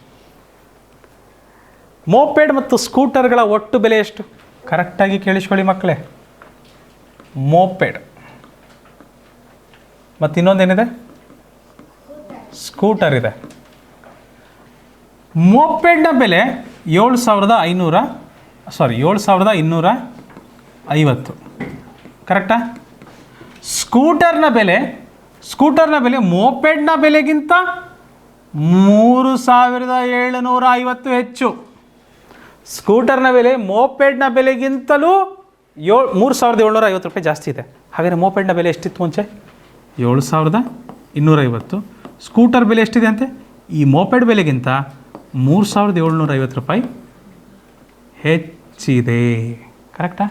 ಮೋಪೆಡ್ ಮತ್ತು ಸ್ಕೂಟರ್ಗಳ ಒಟ್ಟು ಬೆಲೆ ಎಷ್ಟು? ಕರೆಕ್ಟಾಗಿ ಕೇಳಿಸ್ಕೊಳ್ಳಿ ಮಕ್ಕಳೇ. ಮೋಪೆಡ್. ಮತ್ತು ಇನ್ನೊಂದೇನಿದೆ? ಸ್ಕೂಟರ್ ಇದೆ. ಮೋಪೆಡ್ನ ಬೆಲೆ ಏಳು ಸಾವಿರದ ಐನೂರ ಸಾರಿ ಏಳು ಸಾವಿರದ ಇನ್ನೂರ ಐವತ್ತು. ಕರೆಕ್ಟಾ ಸ್ಕೂಟರ್ನ ಬೆಲೆ ಸ್ಕೂಟರ್ನ ಬೆಲೆ, ಮೋಪೆಡ್ನ ಬೆಲೆಗಿಂತ ಮೂರು ಸಾವಿರದ ಏಳುನೂರ ಐವತ್ತು ಹೆಚ್ಚು. ಸ್ಕೂಟರ್ನ ಬೆಲೆ, ಮೋಪೆಡ್ನ ಬೆಲೆಗಿಂತಲೂ ಏಳು ಮೂರು ಸಾವಿರದ ಏಳ್ನೂರ ಐವತ್ತು ರೂಪಾಯಿ ಜಾಸ್ತಿ ಇದೆ. ಹಾಗಾದರೆ ಮೋಪೆಡ್ನ ಬೆಲೆ ಎಷ್ಟಿತ್ತು ಮುಂಚೆ? ಏಳು ಸಾವಿರದ ಇನ್ನೂರೈವತ್ತು ಸ್ಕೂಟರ್ ಬೆಲೆ ಎಷ್ಟಿದೆ ಅಂತೆ? ಈ ಮೋಪೆಡ್ ಬೆಲೆಗಿಂತ ಮೂರು ಸಾವಿರದ ಏಳ್ನೂರ ಐವತ್ತು ರೂಪಾಯಿ ಹೆಚ್ಚಿದೆ. ಕರೆಕ್ಟಾ?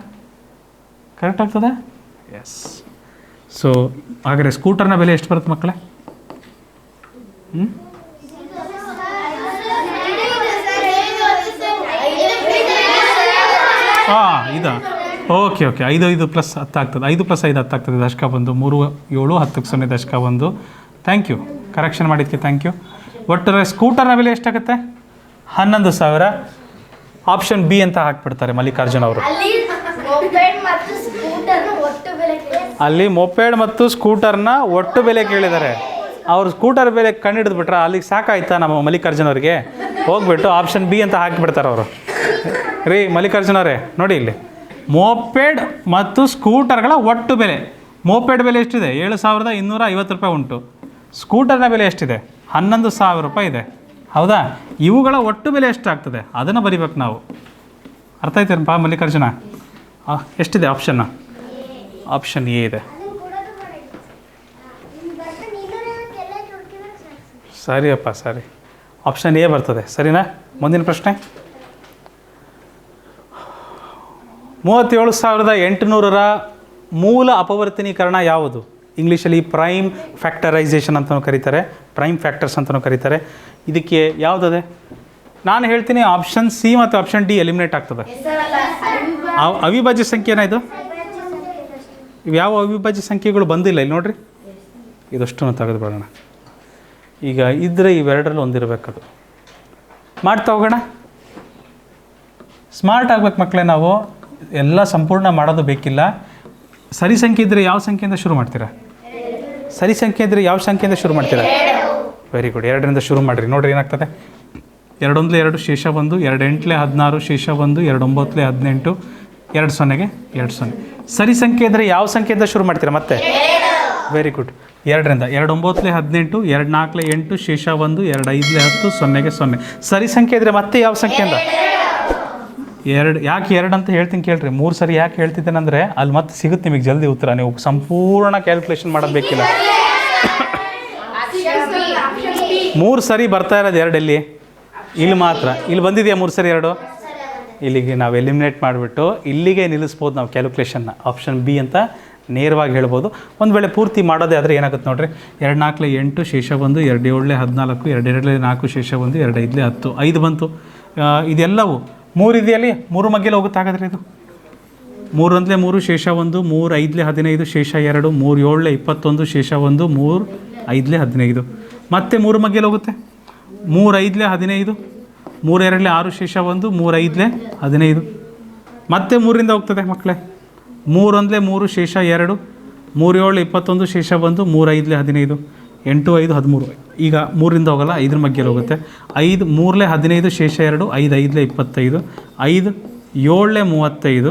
ಕರೆಕ್ಟ್ ಆಗ್ತದ? ಎಸ್ ಸೊ ಹಾಗಾದರೆ ಸ್ಕೂಟರ್ನ ಬೆಲೆ ಎಷ್ಟು ಬರುತ್ತೆ ಮಕ್ಕಳೇ? ಹ್ಞೂ ಹಾಂ ಇದಾ. ಓಕೆ ಓಕೆ ಐದು ಐದು ಪ್ಲಸ್ ಹತ್ತು ಆಗ್ತದೆ. ಐದು ಪ್ಲಸ್ ಐದು ಹತ್ತು ಆಗ್ತದೆ ದಶಕ ಬಂದು ಮೂರು ಏಳು ಹತ್ತಕ್ಕೆ ಸೊನ್ನೆ ದಶಕ ಬಂದು ಥ್ಯಾಂಕ್ ಯು ಕರೆಕ್ಷನ್ ಮಾಡಿದ್ದಕ್ಕೆ ಥ್ಯಾಂಕ್ ಯು ಒಟ್ಟಾರೆ ಸ್ಕೂಟರ್ನ ಬೆಲೆ ಎಷ್ಟಾಗುತ್ತೆ? ಹನ್ನೊಂದು ಸಾವಿರ. ಆಪ್ಷನ್ ಬಿ ಅಂತ ಹಾಕ್ಬಿಡ್ತಾರೆ ಮಲ್ಲಿಕಾರ್ಜುನ್ ಅವರು. ಅಲ್ಲಿ ಒಟ್ಟು ಮೊಪೇಡ್ ಮತ್ತು ಸ್ಕೂಟರ್ನ ಒಟ್ಟು ಬೆಲೆ ಕೇಳಿದ್ದಾರೆ. ಅವ್ರು ಸ್ಕೂಟರ್ ಬೆಲೆ ಬಿಟ್ರೆ ಅಲ್ಲಿಗೆ ಸಾಕಾಯ್ತಾ ನಮ್ಮ ಮಲ್ಲಿಕಾರ್ಜುನ್ ಅವರಿಗೆ? ಹೋಗ್ಬಿಟ್ಟು ಆಪ್ಷನ್ ಬಿ ಅಂತ ಹಾಕಿಬಿಡ್ತಾರೆ ಅವರು. ರೀ ಮಲ್ಲಿಕಾರ್ಜುನ್ ಅವರೇ ನೋಡಿ ಇಲ್ಲಿ. ಮೋಪೆಡ್ ಮತ್ತು ಸ್ಕೂಟರ್ಗಳ ಒಟ್ಟು ಬೆಲೆ. ಮೋಪೆಡ್ ಬೆಲೆ ಎಷ್ಟಿದೆ? ಏಳು ಸಾವಿರದ ಇನ್ನೂರ ಐವತ್ತು ರೂಪಾಯಿ ಉಂಟು. ಸ್ಕೂಟರ್ನ ಬೆಲೆ ಎಷ್ಟಿದೆ? ಹನ್ನೊಂದು ಸಾವಿರ ರೂಪಾಯಿ ಇದೆ. ಹೌದಾ? ಇವುಗಳ ಒಟ್ಟು ಬೆಲೆ ಎಷ್ಟಾಗ್ತದೆ? ಅದನ್ನು ಬರಿಬೇಕು ನಾವು. ಅರ್ಥ ಆಯ್ತೇನಪ್ಪ ಮಲ್ಲಿಕಾರ್ಜುನ? ಎಷ್ಟಿದೆ ಆಪ್ಷನ್ ಆಪ್ಷನ್ ಎ ಇದೆ. ಸರಿಯಪ್ಪ, ಸರಿ. ಆಪ್ಷನ್ ಎ ಬರ್ತದೆ. ಸರಿನಾ? ಮುಂದಿನ ಪ್ರಶ್ನೆ? ಮೂವತ್ತೇಳು ಸಾವಿರದ ಎಂಟುನೂರರ ಮೂಲ ಅಪವರ್ತನೀಕರಣ ಯಾವುದು? ಇಂಗ್ಲೀಷಲ್ಲಿ ಪ್ರೈಮ್ ಫ್ಯಾಕ್ಟರೈಸೇಷನ್ ಅಂತಲೂ ಕರೀತಾರೆ. ಪ್ರೈಮ್ ಫ್ಯಾಕ್ಟರ್ಸ್ ಅಂತಲೂ ಕರೀತಾರೆ. ಇದಕ್ಕೆ ಯಾವುದದೆ? ನಾನು ಹೇಳ್ತೀನಿ ಆಪ್ಷನ್ ಸಿ ಮತ್ತು ಆಪ್ಷನ್ ಡಿ ಎಲಿಮಿನೇಟ್ ಆಗ್ತದೆ. ಅವ ಅವಿಭಾಜ್ಯ ಸಂಖ್ಯೆನ ಇದು? ಯಾವ ಅವಿಭಾಜ್ಯ ಸಂಖ್ಯೆಗಳು ಬಂದಿಲ್ಲ ಇಲ್ಲಿ ನೋಡ್ರಿ. ಇದಷ್ಟನ್ನು ತೆಗೆದು ಬಿಡೋಣ. ಈಗ ಇದ್ದರೆ ಇವೆರಡರಲ್ಲಿ ಒಂದಿರಬೇಕದು. ಮಾಡ್ತಾ ಹೋಗೋಣ. ಸ್ಮಾರ್ಟ್ ಆಗ್ಬೇಕು ಮಕ್ಕಳೇ ನಾವು. ಎಲ್ಲ ಸಂಪೂರ್ಣ ಮಾಡೋದು ಬೇಕಿಲ್ಲ. ಸರಿ ಸಂಖ್ಯೆ ಇದ್ದರೆ ಯಾವ ಸಂಖ್ಯೆಯಿಂದ ಶುರು ಮಾಡ್ತೀರಾ? ಸರಿ ಸಂಖ್ಯೆ ಇದ್ದರೆ ಯಾವ ಸಂಖ್ಯೆಯಿಂದ ಶುರು ಮಾಡ್ತೀರಾ? ವೆರಿ ಗುಡ್ ಎರಡರಿಂದ ಶುರು ಮಾಡಿರಿ. ನೋಡಿರಿ ಏನಾಗ್ತದೆ? ಎರಡೊಂದಲೇ ಎರಡು, ಶೇಷ ಒಂದು. ಎರಡು ಎಂಟ್ಲೆ ಹದಿನಾರು, ಶೇಷ ಒಂದು. ಎರಡು ಒಂಬತ್ತಲೆ ಹದಿನೆಂಟು. ಎರಡು ಸೊನ್ನೆಗೆ? ಎರಡು ಸೊನ್ನೆ. ಸರಿ ಸಂಖ್ಯೆ ಇದ್ದರೆ ಯಾವ ಸಂಖ್ಯೆಯಿಂದ ಶುರು ಮಾಡ್ತೀರಾ ಮತ್ತೆ? ವೆರಿ ಗುಡ್ ಎರಡರಿಂದ. ಎರಡು ಒಂಬತ್ತಲೆ ಹದಿನೆಂಟು ಎರಡು ನಾಲ್ಕಲೇ ಎಂಟು, ಶೇಷ ಒಂದು ಎರಡು ಐದಲೇ ಹತ್ತು, ಸೊನ್ನೆಗೆ ಸೊನ್ನೆ. ಸರಿ ಸಂಖ್ಯೆ ಇದ್ದರೆ ಮತ್ತೆ ಯಾವ ಸಂಖ್ಯೆಯಿಂದ? ಎರಡು, ಯಾಕೆ ಎರಡು ಅಂತ ಹೇಳ್ತೀನಿ ಕೇಳ್ರಿ. ಮೂರು ಸರಿ ಯಾಕೆ ಹೇಳ್ತಿದ್ದೇನೆ ಅಂದರೆ ಅಲ್ಲಿ ಮತ್ತೆ ಸಿಗುತ್ತೆ ನಿಮಗೆ ಜಲ್ದಿ ಉತ್ತರ. ನೀವು ಸಂಪೂರ್ಣ ಕ್ಯಾಲ್ಕುಲೇಷನ್ ಮಾಡಬೇಕಿಲ್ಲ ಬೇಕಿಲ್ಲ. ಮೂರು ಸರಿ ಬರ್ತಾ ಇರೋದು ಎರಡಲ್ಲಿ ಇಲ್ಲಿ. ಮಾತ್ರ. ಇಲ್ಲಿ ಬಂದಿದೆಯಾ ಮೂರು ಸರಿ ಎರಡು? ಇಲ್ಲಿಗೆ ನಾವು ಎಲಿಮಿನೇಟ್ ಮಾಡಿಬಿಟ್ಟು ಇಲ್ಲಿಗೆ ನಿಲ್ಲಿಸ್ಬೋದು ನಾವು ಕ್ಯಾಲ್ಕುಲೇಷನ್ನ ಆಪ್ಷನ್ ಬಿ ಅಂತ ನೇರವಾಗಿ ಹೇಳ್ಬೋದು. ಒಂದು ವೇಳೆ ಪೂರ್ತಿ ಮಾಡೋದೇ ಆದರೆ ಏನಾಗುತ್ತೆ ನೋಡ್ರಿ? ಎರಡು ನಾಲ್ಕಲೆ ಎಂಟು, ಶೇಷ ಬಂದು ಎರಡು ಏಳಲೆ ಹದಿನಾಲ್ಕು, ಎರಡು ಎರಡಲೆ ನಾಲ್ಕು, ಶೇಷ ಬಂದು ಎರಡು ಐದಲೇ ಹತ್ತು. ಐದು ಬಂತು. ಇದೆಲ್ಲವು ಮೂರು ಇದೆಯಲ್ಲಿ, ಮೂರು ಮಗ್ಗೆಲ್ಲ ಹೋಗುತ್ತೆ ಹಾಗಾದ್ರೆ ಇದು? ಮೂರು ಅಂದಲೆ ಮೂರು ಶೇಷ ಒಂದು, ಮೂರು ಐದಲೇ ಹದಿನೈದು ಶೇಷ ಎರಡು, ಮೂರು ಏಳಲೆ ಇಪ್ಪತ್ತೊಂದು ಶೇಷ ಒಂದು, ಮೂರು ಐದಲೇ ಹದಿನೈದು. ಮತ್ತೆ ಮೂರು ಮಗ್ಗೆಲಿ ಹೋಗುತ್ತೆ? ಮೂರು ಐದಲೇ ಹದಿನೈದು, ಮೂರು ಎರಡಲೆ ಆರು ಶೇಷ ಒಂದು, ಮೂರು ಐದಲೇ ಹದಿನೈದು. ಮತ್ತೆ ಮೂರಿಂದ ಹೋಗ್ತದೆ ಮಕ್ಕಳೇ? ಮೂರು ಅಂದಲೆ ಮೂರು ಶೇಷ ಎರಡು, ಮೂರು ಏಳು ಇಪ್ಪತ್ತೊಂದು ಶೇಷ ಒಂದು, ಮೂರು ಐದಲೇ ಹದಿನೈದು. ಎಂಟು, ಐದು, ಹದಿಮೂರು. ಈಗ ಮೂರಿಂದ ಹೋಗಲ್ಲ, ಐದರ ಮಗ್ಗೆಲ್ಲ ಹೋಗುತ್ತೆ. ಐದು ಮೂರಲೇ ಹದಿನೈದು, ಶೇಷ ಎರಡು, ಐದು ಐದಲೇ ಇಪ್ಪತ್ತೈದು, ಐದು ಏಳಲೇ ಮೂವತ್ತೈದು,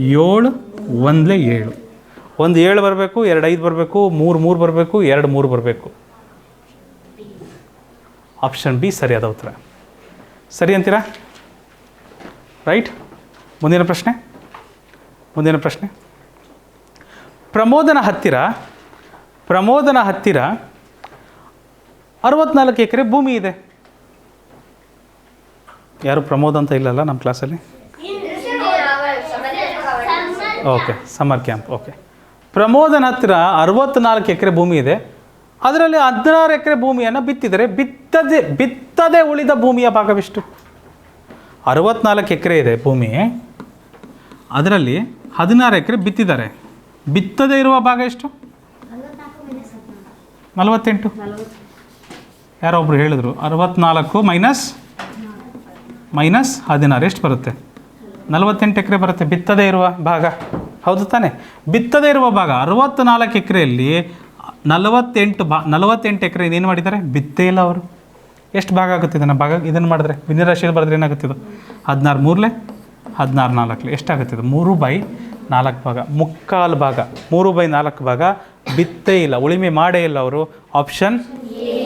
ಏಳು, ಒಂದಲೇ ಏಳು. ಒಂದು ಏಳು ಬರಬೇಕು, ಎರಡು ಐದು ಬರಬೇಕು, ಮೂರು ಮೂರು ಬರಬೇಕು, ಎರಡು, ಮೂರು ಬರಬೇಕು. ಆಪ್ಷನ್ ಬಿ ಸರಿಯಾದ ಉತ್ತರ. ಸರಿ ಅಂತೀರಾ? ರೈಟ್? ಮುಂದಿನ ಪ್ರಶ್ನೆ? ಮುಂದಿನ ಪ್ರಶ್ನೆ. ಪ್ರಮೋದನ ಹತ್ತಿರ ಪ್ರಮೋದನ ಹತ್ತಿರ ಅರವತ್ನಾಲ್ಕು ಎಕರೆ ಭೂಮಿ ಇದೆ. ಯಾರು ಪ್ರಮೋದ್ ಅಂತ ಇಲ್ಲಲ್ಲ ನಮ್ಮ ಕ್ಲಾಸಲ್ಲಿ? ಓಕೆ ಸಮ್ಮರ್ ಕ್ಯಾಂಪ್ ಓಕೆ ಪ್ರಮೋದನ ಹತ್ತಿರ ಅರವತ್ನಾಲ್ಕು ಎಕರೆ ಭೂಮಿ ಇದೆ. ಅದರಲ್ಲಿ ಹದಿನಾರು ಎಕರೆ ಭೂಮಿಯನ್ನು ಬಿತ್ತಿದರೆ ಬಿತ್ತದೆ ಬಿತ್ತದೆ ಉಳಿದ ಭೂಮಿಯ ಭಾಗವಿಷ್ಟು? ಅರವತ್ನಾಲ್ಕು ಎಕರೆ ಇದೆ ಭೂಮಿ. ಅದರಲ್ಲಿ ಹದಿನಾರು ಎಕರೆ ಬಿತ್ತಿದ್ದಾರೆ. ಬಿತ್ತದೇ ಇರುವ ಭಾಗ ಎಷ್ಟು? ನಲವತ್ತೆಂಟು. ಯಾರೊಬ್ರು ಹೇಳಿದ್ರು? ಅರವತ್ನಾಲ್ಕು ಮೈನಸ್ ಮೈನಸ್ ಹದಿನಾರು. ಎಷ್ಟು ಬರುತ್ತೆ? ನಲವತ್ತೆಂಟು ಎಕರೆ ಬರುತ್ತೆ. ಬಿತ್ತದೇ ಇರುವ ಭಾಗ. ಹೌದು ತಾನೆ. ಬಿತ್ತದೇ ಇರುವ ಭಾಗ. ಅರವತ್ತ್ನಾಲ್ಕು ಎಕರೆಯಲ್ಲಿ ನಲವತ್ತೆಂಟು ಬಾ ನಲವತ್ತೆಂಟು ಎಕರೆ ಏನು ಮಾಡಿದ್ದಾರೆ? ಬಿತ್ತೇ ಇಲ್ಲ ಅವರು. ಎಷ್ಟು ಭಾಗ ಆಗುತ್ತೆ ಇದನ್ನು ಭಾಗ? ಇದನ್ನು ಮಾಡಿದ್ರೆ ವಿನಿರಾಶಿಯಲ್ಲಿ ಬರೆದ್ರೆ ಏನಾಗುತ್ತಿದ್ದು ಹದಿನಾರು ಮೂರಲೆ? ಹದಿನಾರು ನಾಲ್ಕಲೆ. ಎಷ್ಟಾಗುತ್ತಿದ್ದು ಮೂರು ಬೈ ನಾಲ್ಕು ಭಾಗ. ಮುಕ್ಕಾಲು ಭಾಗ. ಮೂರು ಬೈ ನಾಲ್ಕು ಭಾಗ. ಬಿತ್ತೇ ಇಲ್ಲ. ಉಳಿಮೆ ಮಾಡೇ ಇಲ್ಲ ಅವರು. ಆಪ್ಷನ್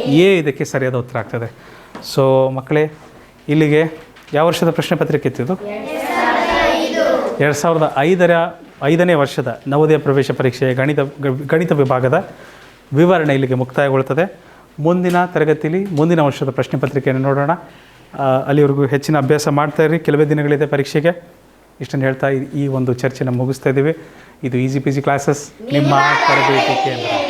ಎ ಇದಕ್ಕೆ ಸರಿಯಾದ ಉತ್ತರ ಆಗ್ತದೆ. ಸೊ ಮಕ್ಕಳೇ, ಇಲ್ಲಿಗೆ ಯಾವ ವರ್ಷದ ಪ್ರಶ್ನೆ ಪತ್ರಿಕೆ ಇತ್ತಿದ್ದು ಎರಡು ಸಾವಿರದ ಐದರ ಐದನೇ ವರ್ಷದ ನವೋದಯ ಪ್ರವೇಶ ಪರೀಕ್ಷೆಯ ಗಣಿತ ಗಣಿತ ವಿಭಾಗದ ವಿವರಣೆ ಇಲ್ಲಿಗೆ ಮುಕ್ತಾಯಗೊಳ್ಳುತ್ತದೆ. ಮುಂದಿನ ತರಗತಿಯಲ್ಲಿ ಮುಂದಿನ ವರ್ಷದ ಪ್ರಶ್ನೆ ಪತ್ರಿಕೆಯನ್ನು ನೋಡೋಣ. ಅಲ್ಲಿವರೆಗೂ ಹೆಚ್ಚಿನ ಅಭ್ಯಾಸ ಮಾಡ್ತಾ ಇರಿ. ಕೆಲವೇ ದಿನಗಳಿದೆ ಪರೀಕ್ಷೆಗೆ. ಇಷ್ಟನ್ನು ಹೇಳ್ತಾ ಈ- ಈ ಒಂದು ಚರ್ಚೆನ ಮುಗಿಸ್ತಾ ಇದ್ದೀವಿ. ಇದು ಈಸಿ ಪಿ ಜಿ ಕ್ಲಾಸಸ್ ನಿಮ್ಮ ತರಬೇತಿ ಕೇಂದ್ರ.